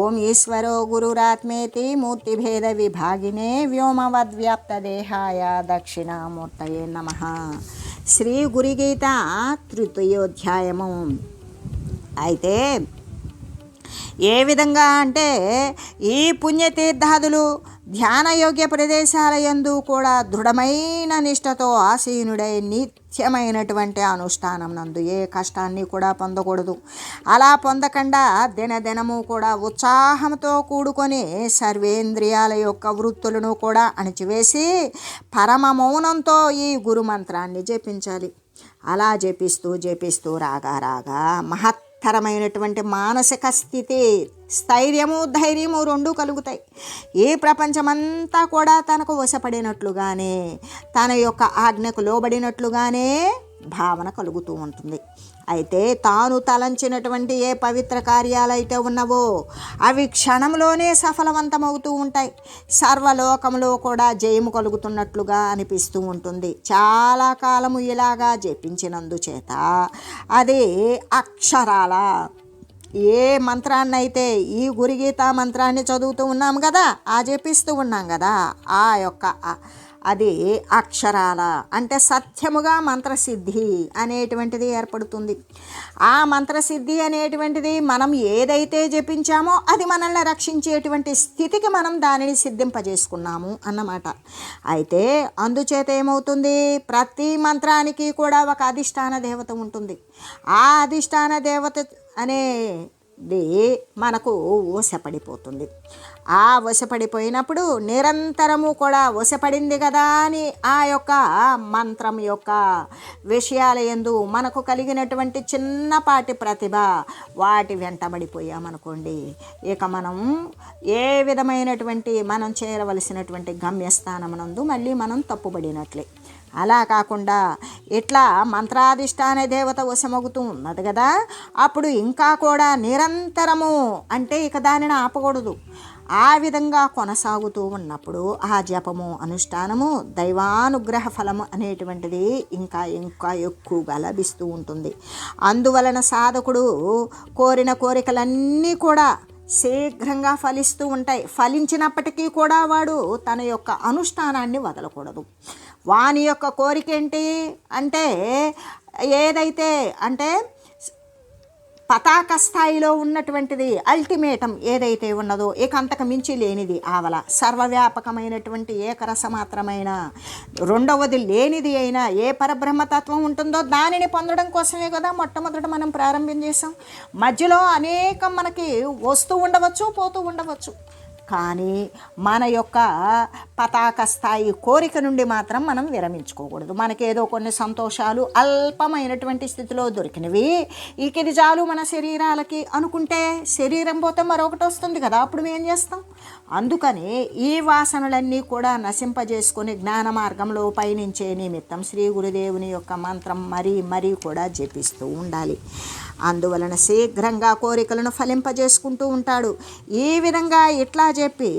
ఓం ఈశ్వరో గురురాత్మేతి మూర్తిభేద విభాగినే వ్యోమవద్వ్యాప్తదేహాయ దక్షిణామూర్తయే నమ. శ్రీ గురిగీత తృతీయోధ్యాయము. అయితే ఏ విధంగా అంటే ఈ పుణ్యతీర్థాదులు ధ్యానయోగ్య ప్రదేశాల యందు కూడా దృఢమైన నిష్టతో ఆసీనుడై నిత్యమైనటువంటి అనుష్ఠానం నందు ఏ కష్టాన్ని కూడా పొందకూడదు. అలా పొందకుండా దినదినము కూడా ఉత్సాహంతో కూడుకొని సర్వేంద్రియాల యొక్క వృత్తులను కూడా అణిచివేసి పరమ మౌనంతో ఈ గురుమంత్రాన్ని జపించాలి. అలా జపిస్తూ జపిస్తూ రాగా రాగా మహత్తరమైనటువంటి మానసిక స్థితి స్థైర్యము ధైర్యము రెండూ కలుగుతాయి. ఈ ప్రపంచమంతా కూడా తనకు వశపడినట్లుగానే తన యొక్క ఆజ్ఞకు లోబడినట్లుగానే భావన కలుగుతూ ఉంటుంది. అయితే తాను తలంచినటువంటి ఏ పవిత్ర కార్యాలైతే ఉన్నవో అవి క్షణంలోనే సఫలవంతమవుతూ ఉంటాయి. సర్వలోకంలో కూడా జయము కలుగుతున్నట్లుగా అనిపిస్తూ ఉంటుంది. చాలా కాలము ఇలాగా జపించినందుచేత అది అక్షరాల ఏ మంత్రాన్ని అయితే ఈ గురిగీత మంత్రాన్ని చదువుతూ ఉన్నాం కదా ఆ జపిస్తూ ఉన్నాం కదా ఆ యొక్క అది అక్షరాల అంటే సత్యముగా మంత్రసిద్ధి అనేటువంటిది ఏర్పడుతుంది. ఆ మంత్రసిద్ధి అనేటువంటిది మనం ఏదైతే జపించామో అది మనల్ని రక్షించేటువంటి స్థితికి మనం దానిని సిద్ధింపజేసుకున్నాము అన్నమాట. అయితే అందుచేత ఏమవుతుంది? ప్రతి మంత్రానికి కూడా ఒక అధిష్టాన దేవత ఉంటుంది. ఆ అధిష్టాన దేవత అనేది మనకు వశపడిపోతుంది. ఆ వశపడిపోయినప్పుడు నిరంతరము కూడా వశపడింది కదా అని ఆ యొక్క మంత్రం యొక్క విషయాల ఎందు మనకు కలిగినటువంటి చిన్నపాటి ప్రతిభ వాటి వెంటబడిపోయామనుకోండి ఇక మనం ఏ విధమైనటువంటి మనం చేరవలసినటువంటి గమ్యస్థానమునందు మళ్ళీ మనం తప్పుబడినట్లే. అలా కాకుండా ఇట్లా మంత్రాధిష్టాన దేవత వశమగుతూ ఉన్నది కదా అప్పుడు ఇంకా కూడా నిరంతరము అంటే ఇక దానిని ఆపకూడదు. ఆ విధంగా కొనసాగుతూ ఉన్నప్పుడు ఆ జపము అనుష్ఠానము దైవానుగ్రహ ఫలము అనేటువంటిది ఇంకా ఇంకా ఎక్కువగా లభిస్తూ ఉంటుంది. అందువలన సాధకుడు కోరిన కోరికలన్నీ కూడా శీఘ్రంగా ఫలిస్తూ ఉంటాయి. ఫలించినప్పటికీ కూడా వాడు తన యొక్క అనుష్ఠానాన్ని వదలకూడదు. వాని యొక్క కోరిక ఏంటి అంటే ఏదైతే అంటే పతాక స్థాయిలో ఉన్నటువంటిది అల్టిమేటం ఏదైతే ఉన్నదో ఇక అంతకు మించి లేనిది ఆవల. సర్వవ్యాపకమైనటువంటి ఏకరసమాత్రమైన రెండవది లేనిది అయినా ఏ పరబ్రహ్మతత్వం ఉంటుందో దానిని పొందడం కోసమే కదా మొట్టమొదట మనం ప్రారంభం చేసాం మధ్యలో అనేకం మనకి వస్తూ ఉండవచ్చు పోతూ ఉండవచ్చు. కానీ మన యొక్క పతాక స్థాయి కోరిక నుండి మాత్రం మనం విరమించుకోకూడదు. మనకి ఏదో కొన్ని సంతోషాలు అల్పమైనటువంటి స్థితిలో దొరికినవి. ఇక ఇది చాలు మన శరీరాలకి అనుకుంటే శరీరం పోతే మరొకటి వస్తుంది కదా అప్పుడు ఏం చేస్తాం. అందుకని ఈ వాసనలన్నీ కూడా నశింపజేసుకొని జ్ఞాన మార్గంలో పయనించే నిమిత్తం శ్రీ గురుదేవుని యొక్క మంత్రం మరీ మరీ కూడా జపిస్తూ ఉండాలి. అందువలన శీఘ్రంగా కోరికలను ఫలింపజేసుకుంటూ ఉంటాడు. ఈ విధంగా ఇట్లా చెప్పి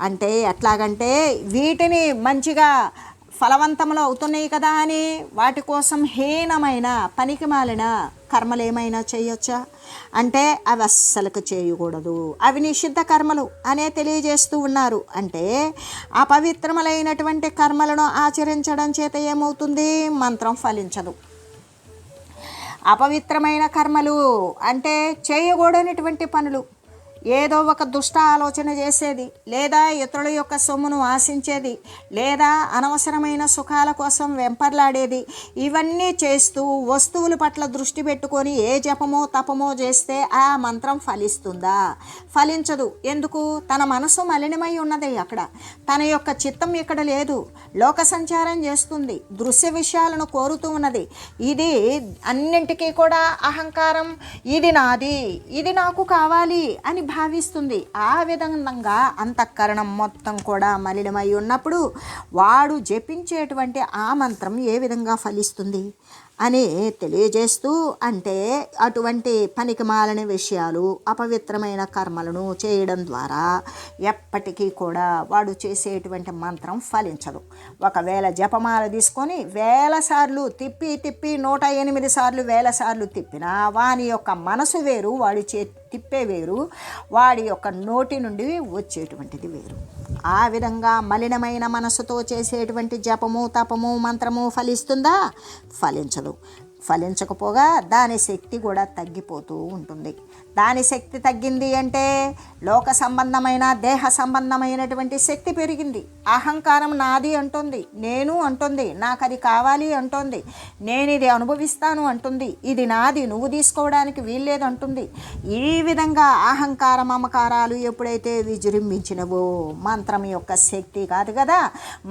అంటే ఎట్లాగంటే వీటిని మంచిగా ఫలవంతములు అవుతున్నాయి కదా అని వాటి కోసం హీనమైన పనికి మాలిన కర్మలు ఏమైనా చేయొచ్చా? అంటే అవి అస్సలకు చేయకూడదు. అవి నిషిద్ధ కర్మలు అనే తెలియజేస్తూ ఉన్నారు. అంటే అపవిత్రములైనటువంటి కర్మలను ఆచరించడం చేత ఏమవుతుంది? మంత్రం ఫలించదు. అపవిత్రమైన కర్మలు అంటే చేయకూడనటువంటి పనులు. ఏదో ఒక దుష్ట ఆలోచన చేసేది లేదా ఇతరుల యొక్క సొమ్మును ఆశించేది లేదా అనవసరమైన సుఖాల కోసం వెంపర్లాడేది ఇవన్నీ చేస్తూ వస్తువుల పట్ల దృష్టి పెట్టుకొని ఏ జపమో తపమో చేస్తే ఆ మంత్రం ఫలిస్తుందా? ఫలించదు. ఎందుకు? తన మనసు మలినమై ఉన్నది అక్కడ. తన యొక్క చిత్తం ఇక్కడ లేదు. లోక సంచారం చేస్తుంది. దృశ్య విషయాలను కోరుతూ ఉన్నది. ఇది అన్నింటికీ కూడా అహంకారం. ఇది నాది. ఇది నాకు కావాలి అని భావిస్తుంది. ఆ విధంగా అంతఃకరణం మొత్తం కూడా మలినమై ఉన్నప్పుడు వాడు జపించేటువంటి ఆ మంత్రం ఏ విధంగా ఫలిస్తుంది? అని తెలియజేస్తూ అంటే అటువంటి పనికిమాలని విషయాలు అపవిత్రమైన కర్మలను చేయడం ద్వారా ఎప్పటికీ కూడా వాడు చేసేటువంటి మంత్రం ఫలించదు. ఒకవేళ జపమాల తీసుకొని వేల సార్లు తిప్పి తిప్పి నూట ఎనిమిది సార్లు వేల సార్లు తిప్పినా వాని యొక్క మనసు వేరు వాడి చే తిప్పే వేరు వాడి యొక్క నోటి నుండి వచ్చేటువంటిది వేరు. ఆ విధంగా మలినమైన మనసుతో చేసేటువంటి జపము తపము మంత్రము ఫలిస్తుందా? ఫలించదు. ఫలించకపోగా దాని శక్తి కూడా తగ్గిపోతూ ఉంటుంది. దాని శక్తి తగ్గింది అంటే లోక సంబంధమైన దేహ సంబంధమైనటువంటి శక్తి పెరిగింది. అహంకారం నాది అంటుంది నేను అంటుంది నాకు అది కావాలి అంటుంది నేను ఇది అనుభవిస్తాను అంటుంది ఇది నాది నువ్వు తీసుకోవడానికి వీల్లేదు అంటుంది. ఈ విధంగా అహంకార మమకారాలు ఎప్పుడైతే విజృంభించినవో మంత్రం యొక్క శక్తి కాదు కదా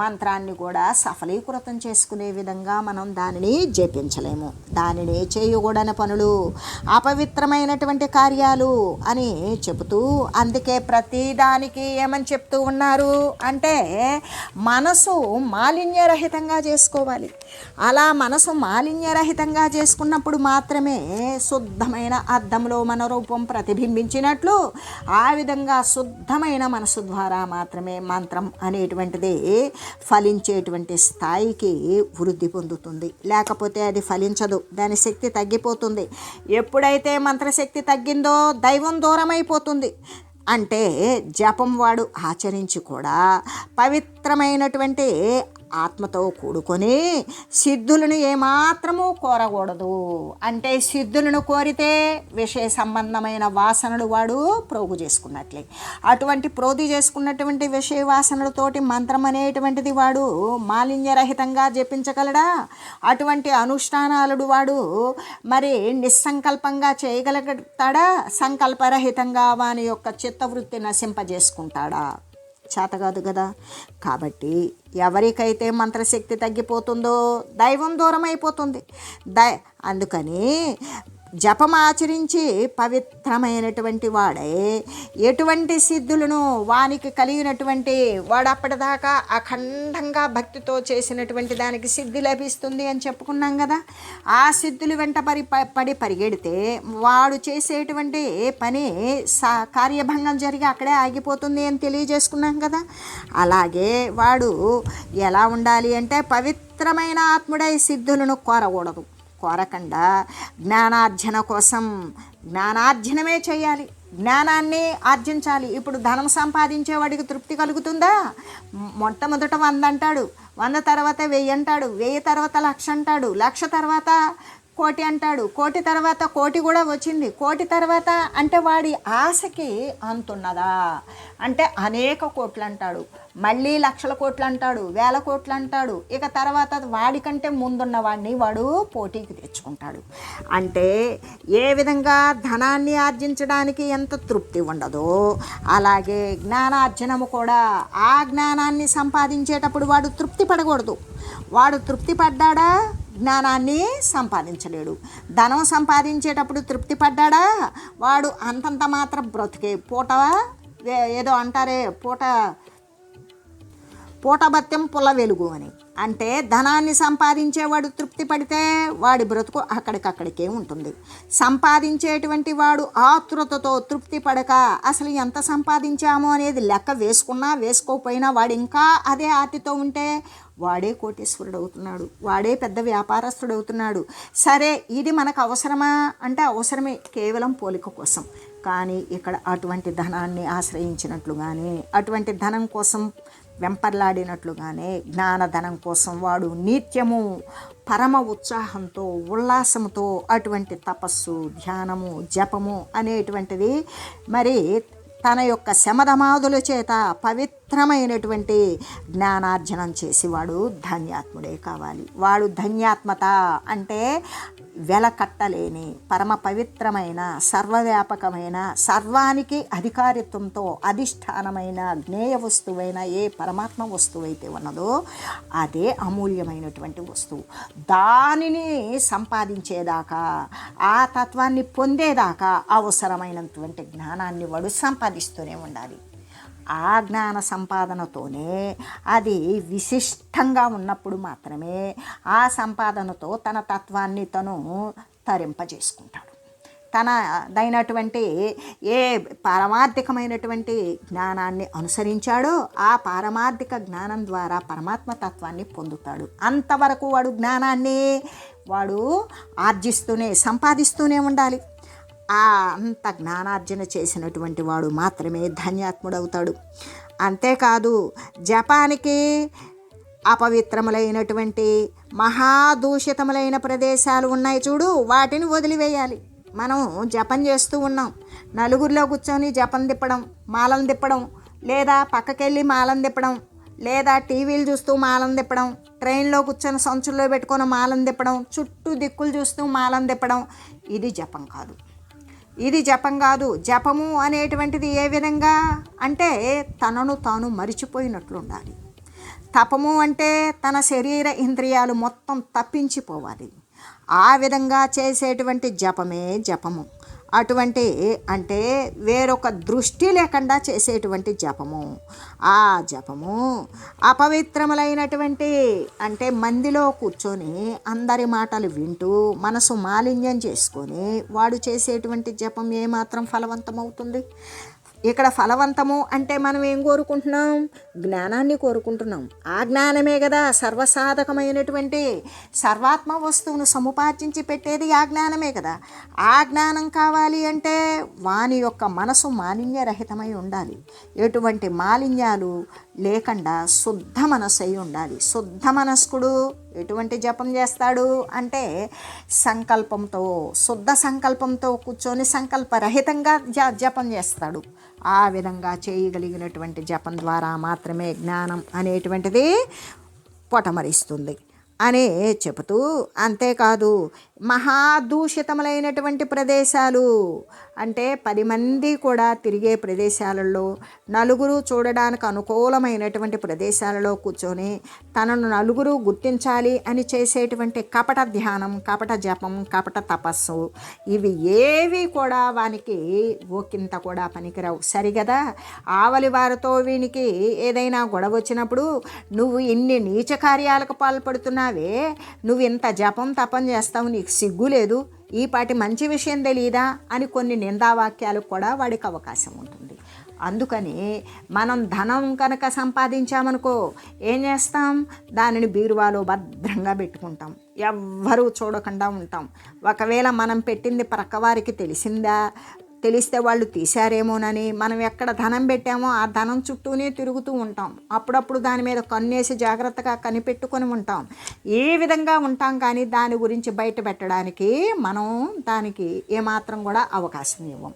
మంత్రాన్ని కూడా సఫలీకృతం చేసుకునే విధంగా మనం దానిని జపించలేము. దానిని చేయకూడని పనులు అపవిత్రమైనటువంటి కార్యాలు అని చెబుతూ అందుకే ప్రతిదానికి ఏమని చెప్తూ ఉన్నారు అంటే మనసు మాలిన్యరహితంగా చేసుకోవాలి. అలా మనసు మాలిన్యరహితంగా చేసుకున్నప్పుడు మాత్రమే శుద్ధమైన అద్దంలో మన రూపం ప్రతిబింబించినట్లు ఆ విధంగా శుద్ధమైన మనసు ద్వారా మాత్రమే మంత్రం అనేటువంటిది ఫలించేటువంటి స్థాయికి వృద్ధి పొందుతుంది. లేకపోతే అది ఫలించదు. దాని శక్తి తగ్గిపోతుంది. ఎప్పుడైతే మంత్రశక్తి తగ్గిందో దైవం దూరమైపోతుంది. అంటే జపం వాడు ఆచరించి కూడా పవిత్రమైనటువంటి ఆత్మతో కూడుకొని సిద్ధులను ఏమాత్రము కోరకూడదు. అంటే సిద్ధులను కోరితే విషయ సంబంధమైన వాసనలు వాడు ప్రోగు చేసుకున్నట్లే. అటువంటి ప్రోధి చేసుకున్నటువంటి విషయ వాసనలతోటి మంత్రం అనేటువంటిది వాడు మాలిన్యరహితంగా జపించగలడా? అటువంటి అనుష్ఠానాలుడు వాడు మరి నిస్సంకల్పంగా చేయగలుగుతాడా? సంకల్పరహితంగా వాని యొక్క చిత్తవృత్తి నశింపజేసుకుంటాడా? చేత కాదు కదా కాబట్టి ఎవరికైతే మంత్రశక్తి తగ్గిపోతుందో దైవం దూరం అయిపోతుంది దై అందుకని జపం ఆచరించి పవిత్రమైనటువంటి వాడే. ఎటువంటి సిద్ధులను వానికి కలిగినటువంటి వాడు అప్పటిదాకా అఖండంగా భక్తితో చేసినటువంటి దానికి సిద్ధి లభిస్తుంది అని చెప్పుకున్నాం కదా. ఆ సిద్ధులు వెంట పరి పడి పరిగెడితే వాడు చేసేటువంటి పని సా కార్యభంగం జరిగి అక్కడే ఆగిపోతుంది అని తెలియజేసుకున్నాం కదా. అలాగే వాడు ఎలా ఉండాలి అంటే పవిత్రమైన ఆత్ముడై సిద్ధులను కోరకూడదు. కోరకుండా. జ్ఞానార్జన కోసం జ్ఞానార్జనమే చేయాలి. జ్ఞానాన్ని ఆర్జించాలి. ఇప్పుడు ధనం సంపాదించేవాడికి తృప్తి కలుగుతుందా? మొట్టమొదట వంద అంటాడు వంద తర్వాత వెయ్యి అంటాడు. వెయ్యి తర్వాత లక్ష అంటాడు. లక్ష తర్వాత కోటి అంటాడు. కోటి తర్వాత కోటి కూడా వచ్చింది. కోటి తర్వాత అంటే వాడి ఆశకి అంతున్నదా? అంటే అనేక కోట్లు అంటాడు మళ్ళీ లక్షల కోట్లు అంటాడు వేల కోట్లు అంటాడు. ఇక తర్వాత వాడికంటే ముందున్న వాడిని వాడు పోటీకి తెచ్చుకుంటాడు. అంటే ఏ విధంగా ధనాన్ని ఆర్జించడానికి ఎంత తృప్తి ఉండదో అలాగే జ్ఞానార్జనము కూడా ఆ జ్ఞానాన్ని సంపాదించేటప్పుడు వాడు తృప్తి పడకూడదు. వాడు తృప్తి పడ్డాడా? జ్ఞానాన్ని సంపాదించలేడు. ధనం సంపాదించేటప్పుడు తృప్తి పడ్డాడా? వాడు అంతంత మాత్రం బ్రతికే పూట ఏదో అంటారే పూట పూటభత్యం పుల్ల వెలుగు అని. అంటే ధనాన్ని సంపాదించేవాడు తృప్తి పడితే వాడి బ్రతుకు అక్కడికక్కడికే ఉంటుంది. సంపాదించేటువంటి వాడు ఆతృతతో తృప్తి పడక అసలు ఎంత సంపాదించాము అనేది లెక్క వేసుకున్నా వేసుకోకపోయినా వాడు ఇంకా అదే ఆర్తితో ఉంటే వాడే కోటేశ్వరుడు అవుతున్నాడు వాడే పెద్ద వ్యాపారస్తుడు అవుతున్నాడు సరే ఇది మనకు అవసరమా? అంటే అవసరమే కేవలం పోలిక కోసం. కానీ ఇక్కడ అటువంటి ధనాన్ని ఆశ్రయించినట్లుగానే అటువంటి ధనం కోసం వెంపర్లాడినట్లుగానే జ్ఞానధనం కోసం వాడు నిత్యము పరమ ఉత్సాహంతో ఉల్లాసంతో అటువంటి తపస్సు ధ్యానము జపము అనేటువంటిది మరి తన యొక్క శమధమాదుల చేత పవిత్రమైనటువంటి జ్ఞానార్జనం చేసి వాడు ధన్యాత్ముడే కావాలి. వాడు ధన్యాత్మత అంటే వెలకట్టలేని పరమ పవిత్రమైన సర్వవ్యాపకమైన సర్వానికి అధికారిత్వంతో అధిష్టానమైన జ్ఞేయ వస్తువైన ఏ పరమాత్మ వస్తువు అయితే ఉన్నదో అదే అమూల్యమైనటువంటి వస్తువు. దానిని సంపాదించేదాకా ఆ తత్వాన్ని పొందేదాకా అవసరమైనటువంటి జ్ఞానాన్ని వాడు సంపాదిస్తూనే ఉండాలి. ఆ జ్ఞాన సంపాదనతోనే అది విశిష్టంగా ఉన్నప్పుడు మాత్రమే ఆ సంపాదనతో తన తత్వాన్ని తను తరింపజేసుకుంటాడు. తనదైనటువంటి ఏ పారమార్థికమైనటువంటి జ్ఞానాన్ని అనుసరించాడో ఆ పారమార్థిక జ్ఞానం ద్వారా పరమాత్మ తత్వాన్ని పొందుతాడు. అంతవరకు వాడు జ్ఞానాన్ని వాడు ఆర్జిస్తూనే సంపాదిస్తూనే ఉండాలి. ఆ అంత జ్ఞానార్జన చేసినటువంటి వాడు మాత్రమే ధన్యాత్ముడవుతాడు. అంతేకాదు జపానికి అపవిత్రములైనటువంటి మహాదూషితములైన ప్రదేశాలు ఉన్నాయి చూడు వాటిని వదిలివేయాలి. మనం జపం చేస్తూ ఉన్నాం. నలుగురిలో కూర్చొని జపం తిప్పడం మాలను తిప్పడం లేదా పక్కకెళ్ళి మాలం తిప్పడం లేదా టీవీలు చూస్తూ మాలం తిప్పడం ట్రైన్లో కూర్చొని సంచుల్లో పెట్టుకొని మాలం తిప్పడం చుట్టూ దిక్కులు చూస్తూ మాలం తిప్పడం ఇది జపం కాదు. ఇది జపం కాదు. జపము అనేటువంటిది ఏ విధంగా? అంటే తనను తాను మరిచిపోయినట్లు ఉండాలి తపము అంటే తన శరీర ఇంద్రియాలు మొత్తం తప్పించిపోవాలి. ఆ విధంగా చేసేటువంటి జపమే జపము. అటువంటి అంటే వేరొక దృష్టి లేకుండా చేసేటువంటి జపము. ఆ జపము అపవిత్రములైనటువంటి అంటే మందిలో కూర్చొని అందరి మాటలు వింటూ మనసు మాలిన్యం చేసుకొని వాడు చేసేటువంటి జపం ఏమాత్రం ఫలవంతమవుతుంది? ఇక్కడ ఫలవంతము అంటే మనం ఏం కోరుకుంటున్నాం? జ్ఞానాన్ని కోరుకుంటున్నాం. ఆ జ్ఞానమే కదా సర్వసాధకమైనటువంటి సర్వాత్మ వస్తువును సముపార్జించి పెట్టేది ఆ జ్ఞానమే కదా. ఆ జ్ఞానం కావాలి అంటే వాని యొక్క మనసు మాలిన్యరహితమై ఉండాలి. ఎటువంటి మాలిన్యాలు లేకుండా శుద్ధ మనస్సు అయి ఉండాలి. శుద్ధ మనస్కుడు ఎటువంటి జపం చేస్తాడు అంటే సంకల్పంతో శుద్ధ సంకల్పంతో కూర్చొని సంకల్పరహితంగా జ జపం చేస్తాడు. ఆ విధంగా చేయగలిగినటువంటి జపం ద్వారా మాత్రమే జ్ఞానం అనేటువంటిది పొటమరిస్తుంది. అనే చెబుతూ అంతేకాదు మహాదూషితములైనటువంటి ప్రదేశాలు. అంటే పది మంది కూడా తిరిగే ప్రదేశాలలో నలుగురు చూడడానికి అనుకూలమైనటువంటి ప్రదేశాలలో కూర్చొని తనను నలుగురు గుర్తించాలి అని చేసేటువంటి కపట ధ్యానం కపట జపం కపట తపస్సు ఇవి ఏవి కూడా వానికి ఓకింత కూడా పనికిరావు. సరిగదా? ఆవలి వారితో వీనికి ఏదైనా గొడవ వచ్చినప్పుడు నువ్వు ఇన్ని నీచ కార్యాలకు పాల్పడుతున్నావే నువ్వు ఇంత జపం తపం చేస్తావు నీకు సిగ్గు లేదు. ఈపాటి మంచి విషయం తెలియదా అని కొన్ని నిందావాక్యాలు కూడా వాడికి అవకాశం ఉంటుంది. అందుకని మనం ధనం కనుక సంపాదించామనుకో ఏం చేస్తాం? దానిని బీరువాలో భద్రంగా పెట్టుకుంటాం. ఎవ్వరూ చూడకుండా ఉంటాం. ఒకవేళ మనం పెట్టింది ప్రక్కవారికి తెలిసిందా? తెలిస్తే వాళ్ళు తీశారేమోనని మనం ఎక్కడ ధనం పెట్టామో ఆ ధనం చుట్టూనే తిరుగుతూ ఉంటాం. అప్పుడప్పుడు దాని మీద కన్నేసి జాగ్రత్తగా కనిపెట్టుకొని ఉంటాం. ఏ విధంగా ఉంటాం కానీ దాని గురించి బయట పెట్టడానికి మనం దానికి ఏమాత్రం కూడా అవకాశం ఇవ్వం.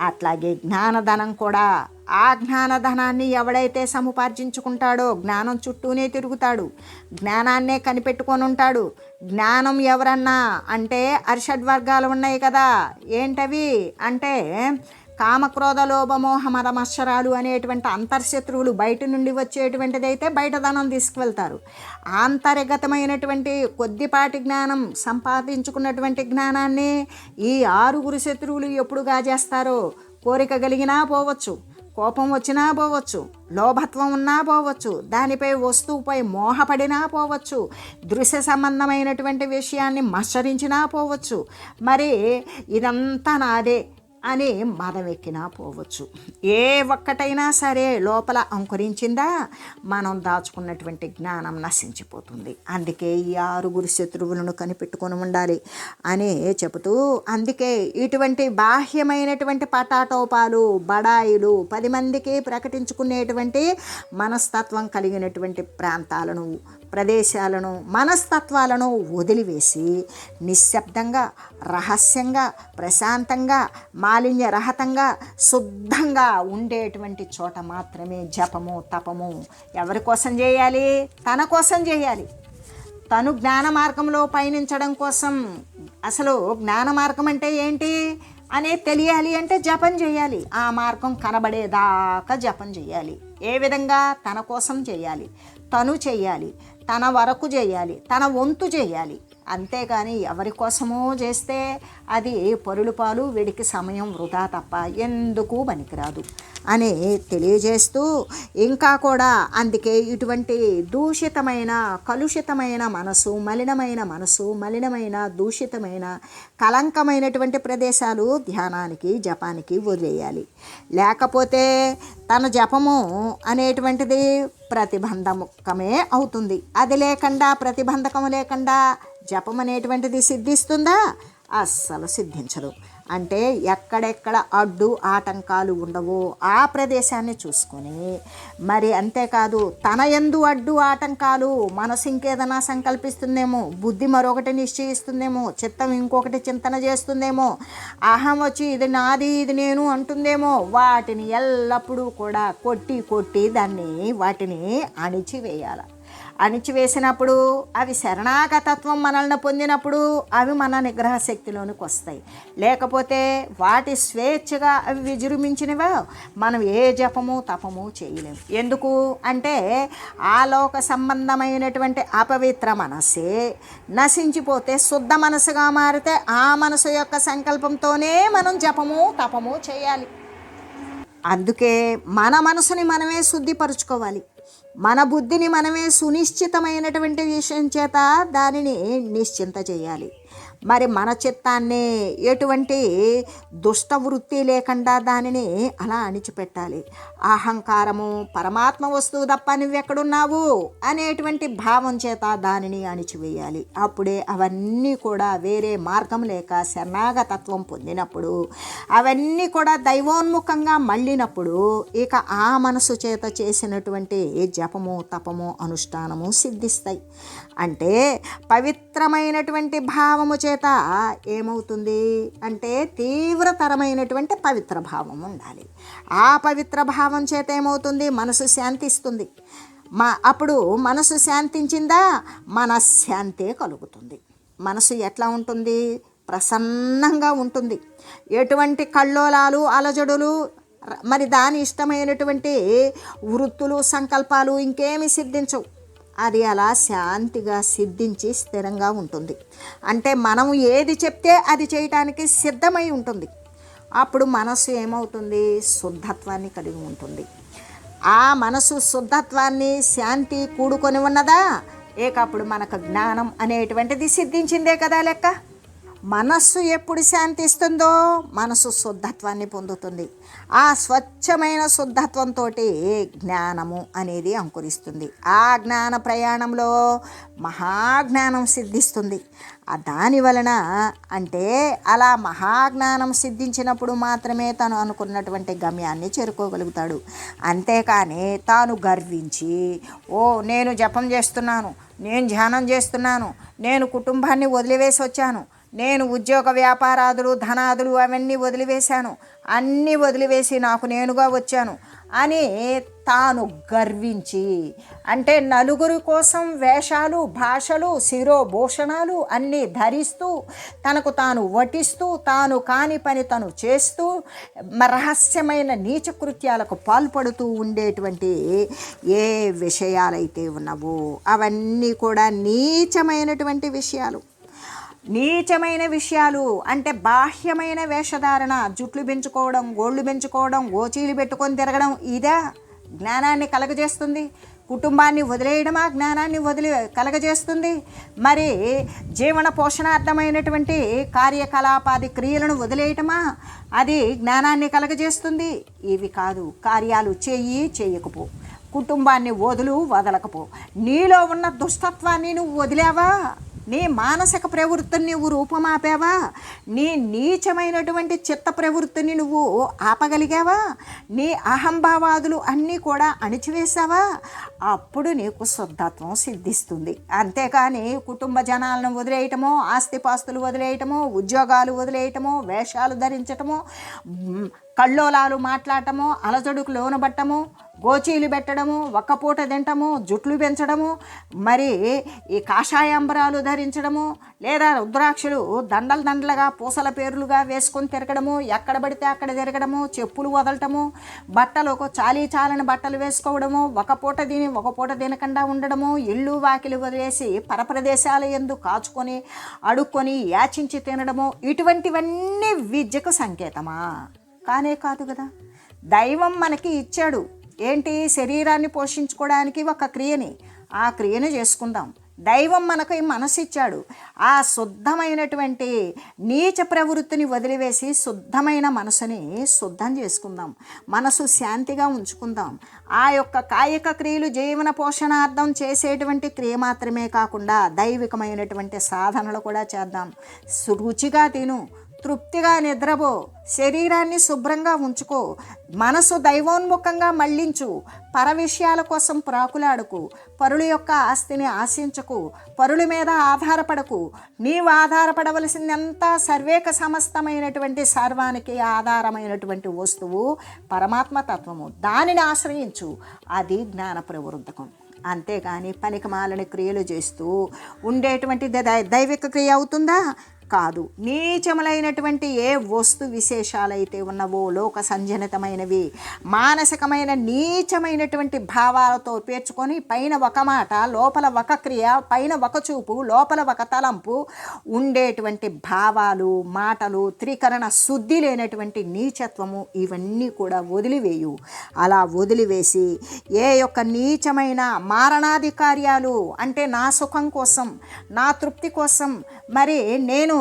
అట్లాగే జ్ఞానధనం కూడా. ఆ జ్ఞానధనాన్ని ఎవడైతే సముపార్జించుకుంటాడో జ్ఞానం చుట్టూనే తిరుగుతాడు. జ్ఞానాన్నే కనిపెట్టుకొని ఉంటాడు. జ్ఞానం ఎవరన్నా? అంటే అరిషడ్ వర్గాలు ఉన్నాయి కదా. ఏంటవి? అంటే కామక్రోధ లోభమోహ మదమత్సరాలు అనేటువంటి అంతర్శత్రువులు బయట నుండి వచ్చేటువంటిది అయితే బయట ధనం తీసుకువెళ్తారు. ఆంతర్గతమైనటువంటి కొద్దిపాటి జ్ఞానం సంపాదించుకున్నటువంటి జ్ఞానాన్ని ఈ ఆరుగురు శత్రువులు ఎప్పుడు గాజేస్తారో కోరిక కలిగినా పోవచ్చు. కోపం వచ్చినా పోవచ్చు లోభత్వం ఉన్నా పోవచ్చు దానిపై వస్తువుపై మోహపడినా పోవచ్చు దృశ్య సంబంధమైనటువంటి విషయాన్ని మత్సరించినా పోవచ్చు. మరి ఇదంతా నాదే. అని మదం ఎక్కినా పోవచ్చు. ఏ ఒక్కటైనా సరే లోపల అంకురించిందా? మనం దాచుకున్నటువంటి జ్ఞానం నశించిపోతుంది. అందుకే ఈ ఆరుగురు శత్రువులను కనిపెట్టుకొని ఉండాలి అని చెబుతూ అందుకే ఇటువంటి బాహ్యమైనటువంటి పటాటోపాలు బడాయిలు పది మందికి ప్రకటించుకునేటువంటి మనస్తత్వం కలిగినటువంటి ప్రాంతాలను ప్రదేశాలను మనస్తత్వాలను వదిలివేసి నిశ్శబ్దంగా రహస్యంగా ప్రశాంతంగా మాలిన్యరహితంగా శుద్ధంగా ఉండేటువంటి చోట మాత్రమే జపము తపము ఎవరి కోసం చేయాలి? తన కోసం చేయాలి. తను జ్ఞాన మార్గంలో పయనించడం కోసం అసలు జ్ఞాన మార్గం అంటే ఏంటి? అనే తెలియాలి అంటే జపం చేయాలి. ఆ మార్గం కనబడేదాకా జపం చేయాలి. ఏ విధంగా? తన కోసం చేయాలి. తను చేయాలి. తన వరకు చేయాలి తన వంతు చేయాలి. అంతేగాని ఎవరి కోసమో చేస్తే అది పరులు పాలు వీడికి సమయం వృధా తప్ప ఎందుకు పనికిరాదు. అని తెలియజేస్తూ ఇంకా కూడా అందుకే ఇటువంటి దూషితమైన కలుషితమైన మనసు మలినమైన మనసు మలినమైన దూషితమైన కలంకమైనటువంటి ప్రదేశాలు ధ్యానానికి జపానికి వదిలేయాలి. లేకపోతే తన జపము అనేటువంటిది ప్రతిబంధకమే అవుతుంది. అది లేకుండా ప్రతిబంధకం లేకుండా జపం అనేటువంటిది సిద్ధిస్తుందా? అస్సలు సిద్ధించదు. అంటే ఎక్కడెక్కడ అడ్డు ఆటంకాలు ఉండవో ఆ ప్రదేశాన్ని చూసుకొని మరి అంతేకాదు తన ఎందు అడ్డు ఆటంకాలు మనసు ఇంకేదైనా సంకల్పిస్తుందేమో బుద్ధి మరొకటి నిశ్చయిస్తుందేమో చిత్తం ఇంకొకటి చింతన చేస్తుందేమో అహం వచ్చి ఇది నాది ఇది నేను అంటుందేమో వాటిని ఎల్లప్పుడూ కూడా కొట్టి కొట్టి దాన్ని వాటిని అణిచివేయాలి. అణిచివేసినప్పుడు అవి శరణాగతత్వం మనల్ని పొందినప్పుడు అవి మన నిగ్రహ శక్తిలోనికి వస్తాయి. లేకపోతే వాటి స్వేచ్ఛగా అవి విజృంభించినవో? మనం ఏ జపము తపము చేయలేము ఎందుకు? అంటే ఆలోక సంబంధమైనటువంటి అపవిత్ర మనస్సే నశించిపోతే శుద్ధ మనసుగా మారితే ఆ మనసు యొక్క సంకల్పంతోనే మనం జపము తపము చేయాలి. అందుకే మన మనసుని మనమే శుద్ధిపరుచుకోవాలి. మన బుద్ధిని మనమే సునిశ్చితమైనటువంటి విషయం చేత దానిని నిశ్చింత చేయాలి. మరి మన చిత్తాన్ని ఎటువంటి దుష్ట వృత్తి లేకుండా దానిని అలా అణిచిపెట్టాలి. అహంకారము పరమాత్మ వస్తువు తప్ప నువ్వెక్కడున్నావు అనేటువంటి భావం చేత దానిని అణిచివేయాలి. అప్పుడే అవన్నీ కూడా వేరే మార్గం లేక శరణాగతత్వం పొందినప్పుడు అవన్నీ కూడా దైవోన్ముఖంగా మళ్ళినప్పుడు ఇక ఆ మనసు చేత చేసినటువంటి జపము తపము అనుష్ఠానము సిద్ధిస్తాయి. అంటే పవిత్రమైనటువంటి భావము చేత ఏమవుతుంది అంటే తీవ్రతరమైనటువంటి పవిత్ర భావం ఉండాలి. ఆ పవిత్ర భావం చేత ఏమవుతుంది? మనసు శాంతిస్తుంది. మా అప్పుడు మనసు శాంతించిందా? మన కలుగుతుంది. మనసు ఎట్లా ఉంటుంది? ప్రసన్నంగా ఉంటుంది. ఎటువంటి కల్లోలాలు అలజడులు మరి దాని ఇష్టమైనటువంటి వృత్తులు సంకల్పాలు ఇంకేమి సిద్ధించవు. అది అలా శాంతిగా సిద్ధించి స్థిరంగా ఉంటుంది. అంటే మనం ఏది చెప్తే అది చేయటానికి సిద్ధమై ఉంటుంది. అప్పుడు మనసు ఏమవుతుంది? శుద్ధత్వాన్ని కలిగి ఉంటుంది. ఆ మనసు శుద్ధత్వాన్ని శాంతి కూడుకొని ఉన్నదా? ఏకప్పుడు మనకు జ్ఞానం అనేటువంటిది సిద్ధించిందే కదా లెక్క. మనస్సు ఎప్పుడు శాంతిస్తుందో? మనసు శుద్ధత్వాన్ని పొందుతుంది. ఆ స్వచ్ఛమైన శుద్ధత్వంతో జ్ఞానము అనేది అంకురిస్తుంది. ఆ జ్ఞాన ప్రయాణంలో మహాజ్ఞానం సిద్ధిస్తుంది. దాని వలన అంటే అలా మహాజ్ఞానం సిద్ధించినప్పుడు మాత్రమే తను అనుకున్నటువంటి గమ్యాన్ని చేరుకోగలుగుతాడు. అంతేకాని తాను గర్వించి ఓ నేను జపం చేస్తున్నాను నేను ధ్యానం చేస్తున్నాను నేను కుటుంబాన్ని వదిలివేసి వచ్చాను నేను ఉద్యోగ వ్యాపారాదులు ధనాదులు అవన్నీ వదిలివేశాను. అన్నీ వదిలివేసి నాకు నేనుగా వచ్చాను అని తాను గర్వించి అంటే నలుగురి కోసం వేషాలు భాషలు శిరోభూషణాలు అన్నీ ధరిస్తూ తనకు తాను వటిస్తూ తాను కాని పని తను చేస్తూ రహస్యమైన నీచ కృత్యాలకు పాల్పడుతూ ఉండేటువంటి ఏ విషయాలైతే ఉన్నవో అవన్నీ కూడా నీచమైనటువంటి విషయాలు. నీచమైన విషయాలు అంటే బాహ్యమైన వేషధారణ జుట్లు పెంచుకోవడం గోళ్ళు పెంచుకోవడం గోచీలు పెట్టుకొని తిరగడం ఇదా జ్ఞానాన్ని కలగజేస్తుంది? కుటుంబాన్ని వదిలేయడమా? జ్ఞానాన్ని వదిలి కలగజేస్తుంది? మరి జీవన పోషణార్థమైనటువంటి కార్యకలాపాది క్రియలను వదిలేయటమా? అది జ్ఞానాన్ని కలగజేస్తుంది? ఇవి కాదు. కార్యాలు చెయ్యి చేయకపో. కుటుంబాన్ని వదులు వదలకపో. నీలో ఉన్న దుష్టత్వాన్ని నువ్వు వదిలావా? నీ మానసిక ప్రవృత్తిని నువ్వు రూపమాపావా? నీ నీచమైనటువంటి చిత్త ప్రవృత్తిని నువ్వు ఆపగలిగావా? నీ అహంభావాదులు అన్నీ కూడా అణిచివేశావా? అప్పుడు నీకు శుద్ధత్వం సిద్ధిస్తుంది. అంతేకాని కుటుంబ జనాలను వదిలేయటమో ఆస్తిపాస్తులు వదిలేయటమో ఉద్యోగాలు వదిలేయటమో వేషాలు ధరించటమో కళ్ళోలాలు మాట్లాడటము అలజడుకు లోనబట్టము గోచీలు పెట్టడము ఒక్క పూట తింటము జుట్లు పెంచడము మరి ఈ కాషాయాంబరాలు ధరించడము లేదా రుద్రాక్షలు దండలు దండలుగా పూసల పేర్లుగా వేసుకొని తిరగడము ఎక్కడ పడితే అక్కడ తిరగడము చెప్పులు వదలటము బట్టలు ఒక చాలీ చాలని బట్టలు వేసుకోవడము ఒక పూట దీని ఒక పూట తినకుండా ఉండడము ఇళ్ళు వాకిలి వదిలేసి పరప్రదేశాల ఎందు కాచుకొని అడుక్కొని యాచించి తినడము ఇటువంటివన్నీ విద్యకు సంకేతమా? కానే కాదు కదా. దైవం మనకి ఇచ్చాడు. ఏంటి? శరీరాన్ని పోషించుకోవడానికి ఒక క్రియని. ఆ క్రియను చేసుకుందాం. దైవం మనకు ఈ ఆ శుద్ధమైనటువంటి నీచ ప్రవృత్తిని వదిలివేసి శుద్ధమైన మనసుని శుద్ధం చేసుకుందాం. మనసు శాంతిగా ఉంచుకుందాం. ఆ యొక్క కాయిక క్రియలు జీవన పోషణార్థం చేసేటువంటి క్రియ మాత్రమే కాకుండా దైవికమైనటువంటి సాధనలు కూడా చేద్దాం. సు- రుచిగా తిను. తృప్తిగా నిద్రపో. శరీరాన్ని శుభ్రంగా ఉంచుకో. మనసు దైవోన్ముఖంగా మళ్ళించు. పర విషయాల కోసం ప్రాకులాడుకు. పరుల యొక్క ఆస్తిని ఆశించకు. పరుల మీద ఆధారపడకు. నీవు ఆధారపడవలసిందంతా సర్వేక సమస్తమైనటువంటి సర్వానికి ఆధారమైనటువంటి వస్తువు పరమాత్మ తత్వము. దానిని ఆశ్రయించు. అది జ్ఞాన ప్రవృద్ధకం. అంతేగాని పనికిమాలని క్రియలు చేస్తూ ఉండేటువంటి దై- దైవిక క్రియ అవుతుందా? కాదు. నీచములైనటువంటి ఏ వస్తు విశేషాలైతే ఉన్నవో లోక సంజనితమైనవి మానసికమైన నీచమైనటువంటి భావాలతో పేర్చుకొని పైన ఒక మాట లోపల ఒక క్రియ పైన ఒక చూపు లోపల ఒక తలంపు ఉండేటువంటి భావాలు మాటలు త్రికరణ శుద్ధి లేనటువంటి నీచత్వము ఇవన్నీ కూడా వదిలివేయు. అలా వదిలివేసి ఏ యొక్క నీచమైన మారణాది కార్యాలు అంటే నా సుఖం కోసం నా తృప్తి కోసం మరి నేను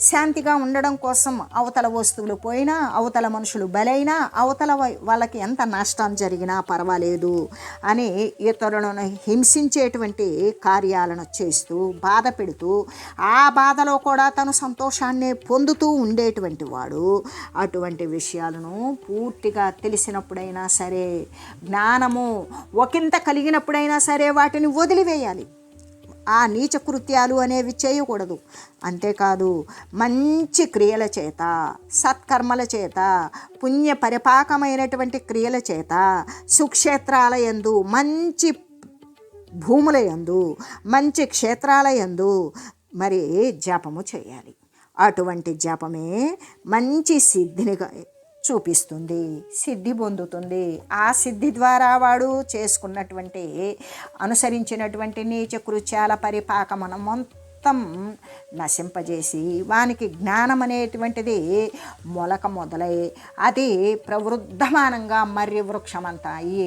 శాంతిగా ఉండడం కోసం అవతల వస్తువులు పోయినా అవతల మనుషులు బలైనా అవతల వై- వాళ్ళకి ఎంత నష్టం జరిగినా పర్వాలేదు అని ఇతరులను హింసించేటువంటి కార్యాలను చేస్తూ బాధ పెడుతూ ఆ బాధలో కూడా తను సంతోషాన్ని పొందుతూ ఉండేటువంటి వాడు. అటువంటి విషయాలను పూర్తిగా తెలిసినప్పుడైనా సరే జ్ఞానము ఒకంత కలిగినప్పుడైనా సరే వాటిని వదిలివేయాలి. ఆ నీచ కృత్యాలు అనేవి చేయకూడదు. అంతేకాదు మంచి క్రియల చేత సత్కర్మల చేత పుణ్య పరిపాకమైనటువంటి క్రియల చేత సుక్షేత్రాల యందు మంచి భూముల యందు మంచి క్షేత్రాల యందు మరి జపము చేయాలి. అటువంటి జపమే మంచి సిద్ధిని చూపిస్తుంది సిద్ధి పొందుతుంది. ఆ సిద్ధి ద్వారా వాడు చేసుకున్నటువంటి అనుసరించినటువంటి నీచ కృత్యాల పరిపాకమన మొత్తం నశింపజేసి వానికి జ్ఞానం అనేటువంటిది మొలక మొదలై అది ప్రవృద్ధమానంగా మర్రి వృక్షమంతా అయ్యి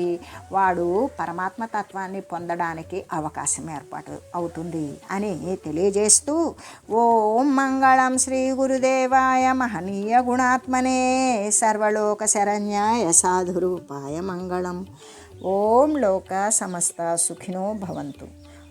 వాడు పరమాత్మ తత్వాన్ని పొందడానికి అవకాశం ఏర్పాటు అవుతుంది అని తెలియజేస్తూ ఓం మంగళం శ్రీ గురుదేవాయ మహనీయ గుణాత్మనే సర్వలోక శరణ్యాయ సాధురూపాయ మంగళం. ఓం లోక సమస్త సుఖినో భవంతు.